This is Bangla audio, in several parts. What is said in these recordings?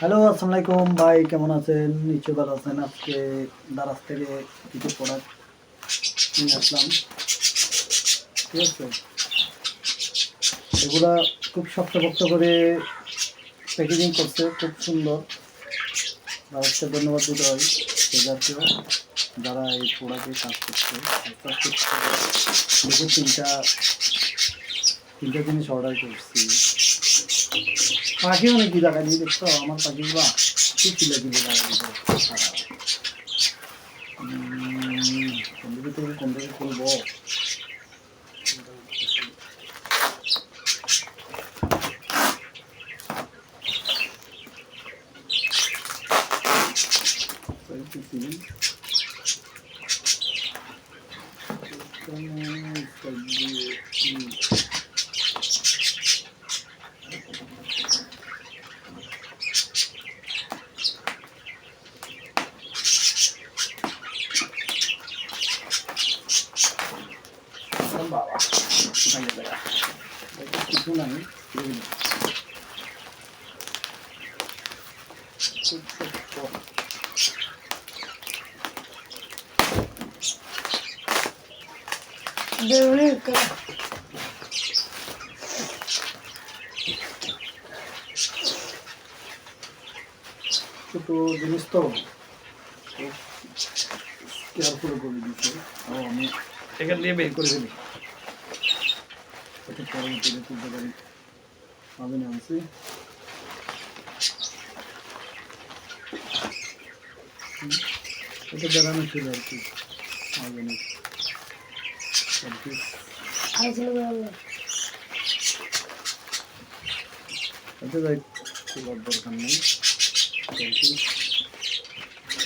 হ্যালো আসসালামু আলাইকুম ভাই, কেমন আছেন? নিশ্চয় ভালো আছেন। আজকে দারাজ থেকে কিছু প্রোডাক্ট নিয়ে আসলাম। ঠিক আছে? এগুলা খুব শক্তপোক্ত করে প্যাকেজিং করছে। খুব সুন্দর। দারাজকে ধন্যবাদ দিতে হয়। সে জাতীয় যারা এই প্রোডাক্টে কাজ করছে দেখে তিনটা তিনটা জিনিস অর্ডার করছি। পাখি অনেক জায়গা নিয়ে দেখছ আমার পাখিগুলো কি ছিল কি জায়গা কোন দিকে খুলবো Thank you. বাবা কোথায় গেলে গা? এটা কিছু নাই এগুলো। খুব ছোট্ট। ছোট জিনিস তো কেয়ারফুল করে দিচ্ছে ও আমি এখান দিয়ে বের করে দিবি এটা পরবর্তীতে তুলতে পারি। আমি আনছি। এটা দেখানো ছিল আর কি। অর্গানিক আর কি। আচ্ছা যাই তোলার দরকার নেই। কি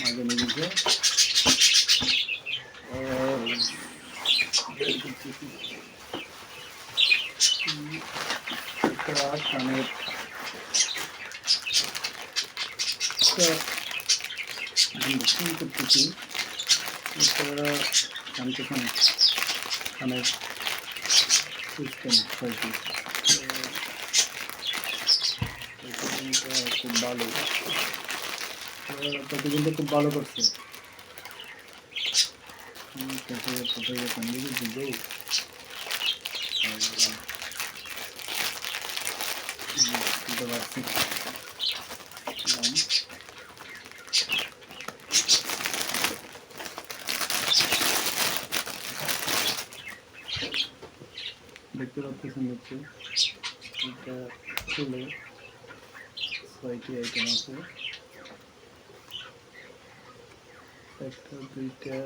অর্গানিক দিতে আর বের করতেছি একটা কানের আনবক্সিং করতেছি কানের সিস্টেম হয়তো খুব ভালো প্রতিদিনটা খুব ভালো করছে কোথায় কোথায় কান দিকে বুঝতে পারছি। দেখতে পাচ্ছেন হচ্ছে এটা খুলে ছয়টি আইটেম আছে। একটা, দুইটা,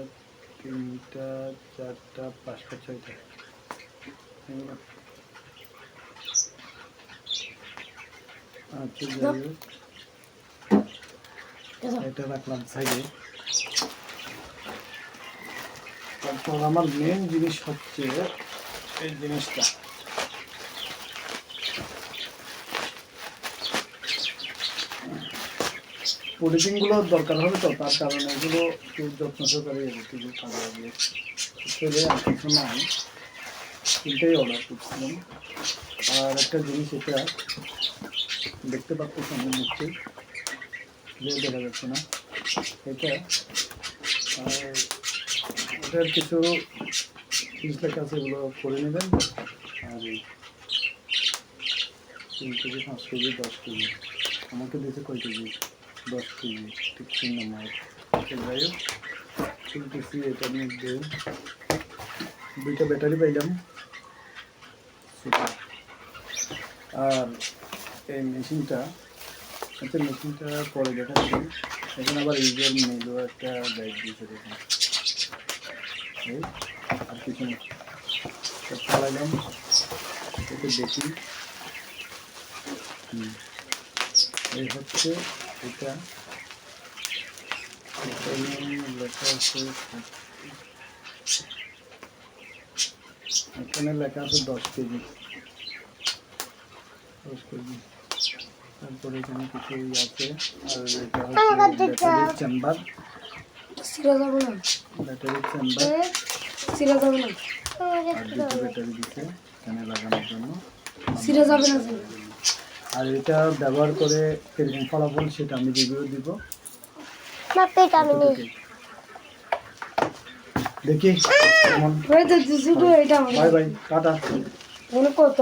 তিনটা, চারটা, পাঁচটা, ছয়টা। আচ্ছা যাই হোক। এটা রাখলাম সাইডে তারপর আমার মেন জিনিস হচ্ছে এই জিনিসটা। পলিথিনগুলো দরকার হবে তো তার কারণে এগুলো একটু যত্ন সহকারে কিছু কাজে লাগবে ছেলে আর কিছু নাই। তিনটেই অর্ডার করছিলাম। আর একটা জিনিস এটা দেখতে পাচ্ছি সামনে নিশ্চয়ই যে দেখা যাচ্ছে না। এটা এটার কিছু জিনিস লেখা আছে, এগুলো করে নেবেন। আর তিন কেজি, পাঁচ কেজি, দশ কেজি। আমাকে দিয়েছে কয় কেজি? দশ কেজি, ঠিক তিন নম্বর। যাই হোক শুনতেছি এটার মধ্যে দুইটা ব্যাটারি পাইলাম। আর এই মেশিনটা আচ্ছা মেশিনটা পরে দেখাচ্ছি। এখন আবার ইউজার মেলও একটা ব্যাগ দিয়েছে, দেখুন। আর কিছু না। একটু দেখি। এই হচ্ছে এটা। লেখা আছে এখানে লেখা আছে দশ কেজি। দশ কেজি। তারপরে এখানে কিছু আছে। আর এটা হচ্ছে ব্যাটারি চেম্বার সিরা যাব না। ব্যাটারি চেম্বার সিরা যাব না। আর দুটো ব্যাটারি দিচ্ছে এখানে লাগানোর জন্য। সিরা যাবে না আর এটা ব্যবহার করে কীরকম ফলাফল সেটা আমি রিভিউ দিব। না পেট আমি নেই। দেখি বাই বাই টাটা। কত